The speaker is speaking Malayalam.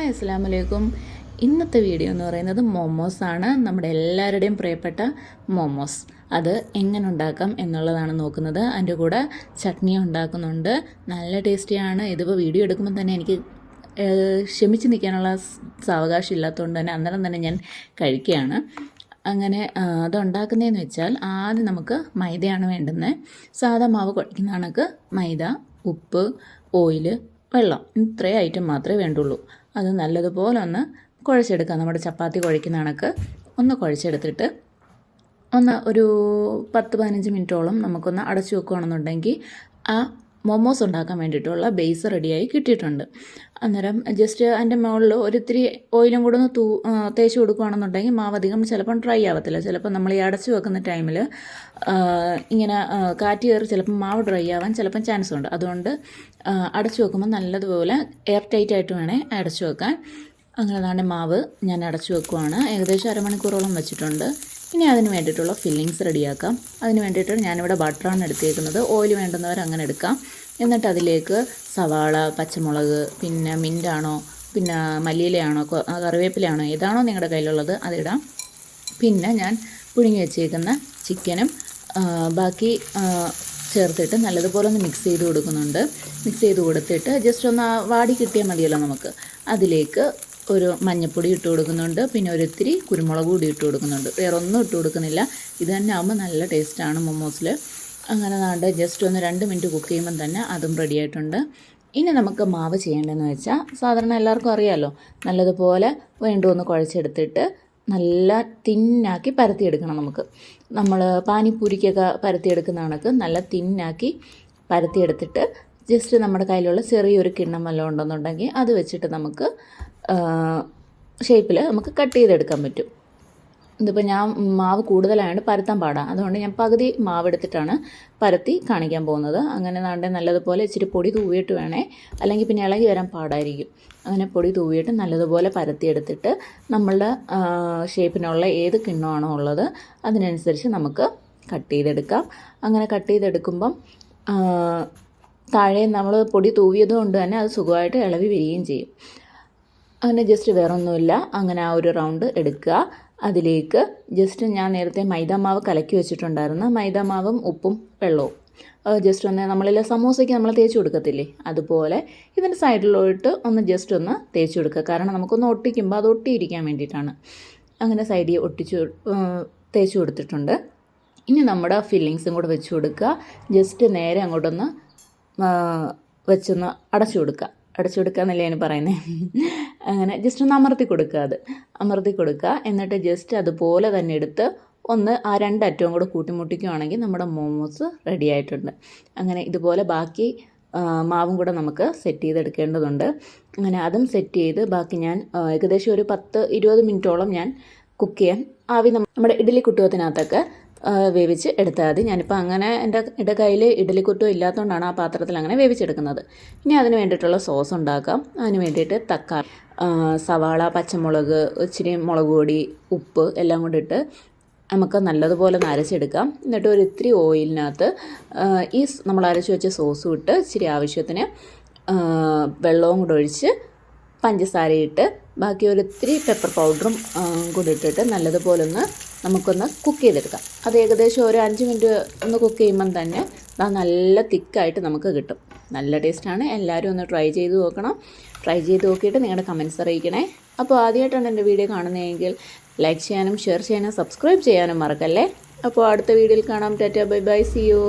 ഹായ് അസ്സാം വലൈക്കും ഇന്നത്തെ വീഡിയോ എന്ന് പറയുന്നത് മോമോസ് ആണ്. നമ്മുടെ എല്ലാവരുടെയും പ്രിയപ്പെട്ട മോമോസ്. അത് എങ്ങനെ ഉണ്ടാക്കാം എന്നുള്ളതാണ് നോക്കുന്നത്. അതിന്റെ കൂടെ ചട്നി ഉണ്ടാക്കുന്നുണ്ട്. നല്ല ടേസ്റ്റിയാണ് ഇതിപ്പോൾ വീഡിയോ എടുക്കുമ്പോൾ തന്നെ എനിക്ക് ക്ഷമിച്ച് നിൽക്കാനുള്ള സാവകാശം ഇല്ലാത്തതുകൊണ്ട് തന്നെ അന്നേരം തന്നെ ഞാൻ കഴിക്കുകയാണ്. അങ്ങനെ അത് ഉണ്ടാക്കുന്നതെന്ന് വെച്ചാൽ ആദ്യം നമുക്ക് മൈദയാണ് വേണ്ടുന്നത് സാധാ മാവ് കുഴക്കുന്ന കണക്ക് മൈദ ഉപ്പ് ഓയിൽ വെള്ളം. ഇത്രയും ഐറ്റം മാത്രമേ വേണ്ടുള്ളൂ. അത് നല്ലതുപോലെ ഒന്ന് കുഴച്ചെടുക്കുക നമ്മുടെ ചപ്പാത്തി കുഴയ്ക്കുന്ന കണക്ക് ഒന്ന് കുഴച്ചെടുത്തിട്ട് ഒന്ന് ഒരു പത്ത് പതിനഞ്ച് മിനിറ്റോളം നമുക്കൊന്ന് അടച്ചു വെക്കുകയാണെന്നുണ്ടെങ്കിൽ ആ മൊമോസ് ഉണ്ടാക്കാൻ വേണ്ടിയിട്ടുള്ള ബേസ് റെഡിയായി കിട്ടിയിട്ടുണ്ട്. അന്നേരം ജസ്റ്റ് അതിന്റെ മുകളിൽ ഒരിത്തിരി ഓയിലും കൂടെ ഒന്ന് തൂ തേച്ച് കൊടുക്കുകയാണെന്നുണ്ടെങ്കിൽ മാവ് അധികം ചിലപ്പം ഡ്രൈ ആവത്തില്ല. ചിലപ്പോൾ നമ്മൾ ഈ അടച്ചു വെക്കുന്ന ടൈമിൽ ഇങ്ങനെ കാറ്റ് കയറി ചിലപ്പം മാവ് ഡ്രൈ ആവാൻ ചിലപ്പം ചാൻസ് ഉണ്ട്. അതുകൊണ്ട് അടച്ചു വെക്കുമ്പോൾ നല്ലതുപോലെ എയർ ടൈറ്റ് ആയിട്ട് വേണേ അടച്ചു വെക്കാൻ. അങ്ങനെ അതാണ് മാവ് ഞാൻ അടച്ചു വെക്കുവാണ്. ഏകദേശം അരമണിക്കൂറോളം വെച്ചിട്ടുണ്ട്. ഇനി അതിന് വേണ്ടിയിട്ടുള്ള ഫില്ലിങ്സ് റെഡിയാക്കാം. അതിന് വേണ്ടിയിട്ട് ഞാനിവിടെ ബട്ടറാണ് എടുത്തേക്കുന്നത്. ഓയിൽ വേണ്ടുന്നവർ അങ്ങനെ എടുക്കാം. എന്നിട്ട് അതിലേക്ക് സവാള പച്ചമുളക് പിന്നെ മിന്റാണോ പിന്നെ മല്ലിയിലയാണോ കറിവേപ്പിലയാണോ ഏതാണോ നിങ്ങളുടെ കയ്യിലുള്ളത് അതിടാം പിന്നെ ഞാൻ പുഴുങ്ങി വെച്ചേക്കുന്ന ചിക്കനും ബാക്കി ചേർത്തിട്ട് നല്ലതുപോലെ ഒന്ന് മിക്സ് ചെയ്ത് കൊടുക്കുന്നുണ്ട്. മിക്സ് ചെയ്ത് കൊടുത്തിട്ട് ജസ്റ്റ് ഒന്ന് വാടി കിട്ടിയാൽ മതിയല്ലോ നമുക്ക്. അതിലേക്ക് ഒരു മഞ്ഞപ്പൊടി ഇട്ട് കൊടുക്കുന്നുണ്ട്. പിന്നെ ഒരിത്തിരി കുരുമുളക് കൂടി ഇട്ട് കൊടുക്കുന്നുണ്ട്. വേറെ ഒന്നും ഇട്ട് കൊടുക്കുന്നില്ല. ഇത് തന്നെ ആകുമ്പോൾ നല്ല ടേസ്റ്റാണ് മൊമോസിൽ അങ്ങനെ നാണ്ട് ജസ്റ്റ് ഒന്ന് രണ്ട് മിനിറ്റ് കുക്ക് ചെയ്യുമ്പം തന്നെ അതും റെഡി ആയിട്ടുണ്ട്. ഇനി നമുക്ക് മാവ് ചെയ്യേണ്ടതെന്ന് വെച്ചാൽ സാധാരണ എല്ലാവർക്കും അറിയാമല്ലോ നല്ലതുപോലെ വേണ്ടുമെന്ന് കുഴച്ചെടുത്തിട്ട് നല്ല തിന്നാക്കി പരത്തിയെടുക്കണം നമുക്ക്. നമ്മൾ പാനിപ്പൂരിക്കൊക്കെ പരത്തിയെടുക്കുന്ന കണക്ക് നല്ല തിന്നാക്കി പരത്തിയെടുത്തിട്ട് ജസ്റ്റ് നമ്മുടെ കയ്യിലുള്ള ചെറിയൊരു കിണ്ണം വല്ലതും ഉണ്ടെന്നുണ്ടെങ്കിൽ അത് വെച്ചിട്ട് നമുക്ക് ഷേപ്പിൽ നമുക്ക് കട്ട് ചെയ്തെടുക്കാൻ പറ്റും. ഇതിപ്പോൾ ഞാൻ മാവ് കൂടുതലായതുകൊണ്ട് പരത്താൻ പാടാം. അതുകൊണ്ട് ഞാൻ പകുതി മാവ് എടുത്തിട്ടാണ് പരത്തി കാണിക്കാൻ പോകുന്നത്. അങ്ങനെ നാണ്ടെ നല്ലതുപോലെ ഇച്ചിരി പൊടി തൂവിയിട്ട് വേണേ അല്ലെങ്കിൽ പിന്നെ ഇളകി വരാൻ പാടായിരിക്കും. അങ്ങനെ പൊടി തൂവിയിട്ട് നല്ലതുപോലെ പരത്തിയെടുത്തിട്ട് നമ്മളുടെ ഷേപ്പിനുള്ള ഏത് കിണ്ണമാണോ ഉള്ളത് അതിനനുസരിച്ച് നമുക്ക് കട്ട് ചെയ്തെടുക്കാം. അങ്ങനെ കട്ട് ചെയ്തെടുക്കുമ്പം താഴെ നമ്മൾ പൊടി തൂവിയത് കൊണ്ട് തന്നെ അത് സുഖമായിട്ട് ഇളവി വരികയും ചെയ്യും. അങ്ങനെ ജസ്റ്റ് വേറെ ഒന്നുമില്ല അങ്ങനെ ആ ഒരു റൗണ്ട് എടുക്കുക. അതിലേക്ക് ജസ്റ്റ് ഞാൻ നേരത്തെ മൈദാമാവ് കലക്കി വെച്ചിട്ടുണ്ടായിരുന്നു. മൈദാമാവും ഉപ്പും വെള്ളവും. ജസ്റ്റ് ഒന്ന് നമ്മളിൽ സമോസയ്ക്ക് നമ്മൾ തേച്ച് കൊടുക്കത്തില്ലേ? അതുപോലെ ഇതിന്റെ സൈഡിലോട്ട് ഒന്ന് ജസ്റ്റ് ഒന്ന് തേച്ച് കൊടുക്കുക. കാരണം നമുക്കൊന്ന് ഒട്ടിക്കുമ്പോൾ അത് ഒട്ടിയിരിക്കാൻ വേണ്ടിയിട്ടാണ്. അങ്ങനെ സൈഡിൽ ഒട്ടിച്ച് തേച്ച് കൊടുത്തിട്ടുണ്ട്. ഇനി നമ്മുടെ ഫില്ലിങ്സും കൂടെ വെച്ച് കൊടുക്കുക. ജസ്റ്റ് നേരെ അങ്ങോട്ടൊന്ന് വെച്ചൊന്ന് അടച്ചു കൊടുക്കുക അടച്ചു കൊടുക്കുക എന്നല്ലേ ഞാൻ പറയുന്നത് അങ്ങനെ ജസ്റ്റ് ഒന്ന് അമർത്തി കൊടുക്കുക അത്. അമർത്തി കൊടുക്കുക എന്നിട്ട് ജസ്റ്റ് അതുപോലെ തന്നെ എടുത്ത് ഒന്ന് ആ രണ്ടറ്റവും കൂടെ കൂട്ടിമുട്ടിക്കുകയാണെങ്കിൽ നമ്മുടെ മോമോസ് റെഡി ആയിട്ടുണ്ട്. അങ്ങനെ ഇതുപോലെ ബാക്കി മാവും കൂടെ നമുക്ക് സെറ്റ് ചെയ്തെടുക്കേണ്ടതുണ്ട്. അങ്ങനെ അതും സെറ്റ് ചെയ്ത് ബാക്കി ഞാൻ ഏകദേശം ഒരു പത്ത് ഇരുപത് മിനിറ്റോളം ഞാൻ കുക്ക് ചെയ്യാൻ ആവി നമ്മുടെ ഇഡ്ഡലി കുട്ടുവത്തിനകത്തൊക്കെ വേവിച്ച് എടുത്താൽ മതി. ഞാനിപ്പോൾ അങ്ങനെ എന്റെ എന്റെ കയ്യിൽ ഇഡലിക്കുറ്റോ ഇല്ലാത്തതുകൊണ്ടാണ് ആ പാത്രത്തിൽ അങ്ങനെ വേവിച്ചെടുക്കുന്നത്. ഇനി അതിന് വേണ്ടിയിട്ടുള്ള സോസ് ഉണ്ടാക്കാം. അതിന് വേണ്ടിയിട്ട് തക്കാളി സവാള പച്ചമുളക് ഇച്ചിരി മുളക് പൊടി ഉപ്പ് എല്ലാം കൂടി ഇട്ട് നമുക്ക് നല്ലതുപോലെ നരച്ചെടുക്കാം. എന്നിട്ട് ഒരു ഇത്തിരി ഓയിലിനകത്ത് ഈ നമ്മൾ അരച്ച് വെച്ച സോസും ഇട്ട് ഇച്ചിരി ആവശ്യത്തിന് വെള്ളവും കൂടെ ഒഴിച്ച് പഞ്ചസാര ഇട്ട് ബാക്കി ഒരു ഇത്തിരി പെപ്പർ പൗഡറും കൂടി ഇട്ടിട്ട് നല്ലതുപോലെ ഒന്ന് നമുക്കൊന്ന് കുക്ക് ചെയ്തെടുക്കാം. അത് ഏകദേശം ഒരു അഞ്ച് മിനിറ്റ് ഒന്ന് കുക്ക് ചെയ്യുമ്പം തന്നെ അത് നല്ല തിക്കായിട്ട് നമുക്ക് കിട്ടും. നല്ല ടേസ്റ്റാണ് എല്ലാവരും ഒന്ന് ട്രൈ ചെയ്ത് നോക്കണം. ട്രൈ ചെയ്ത് നോക്കിയിട്ട് നിങ്ങളുടെ കമൻസ് അറിയിക്കണേ. അപ്പോൾ ആദ്യമായിട്ടാണ് എന്റെ വീഡിയോ കാണുന്നതെങ്കിൽ ലൈക്ക് ചെയ്യാനും ഷെയർ ചെയ്യാനും സബ്സ്ക്രൈബ് ചെയ്യാനും മറക്കല്ലേ? അപ്പോൾ അടുത്ത വീഡിയോയിൽ കാണാം. Tata bye bye see you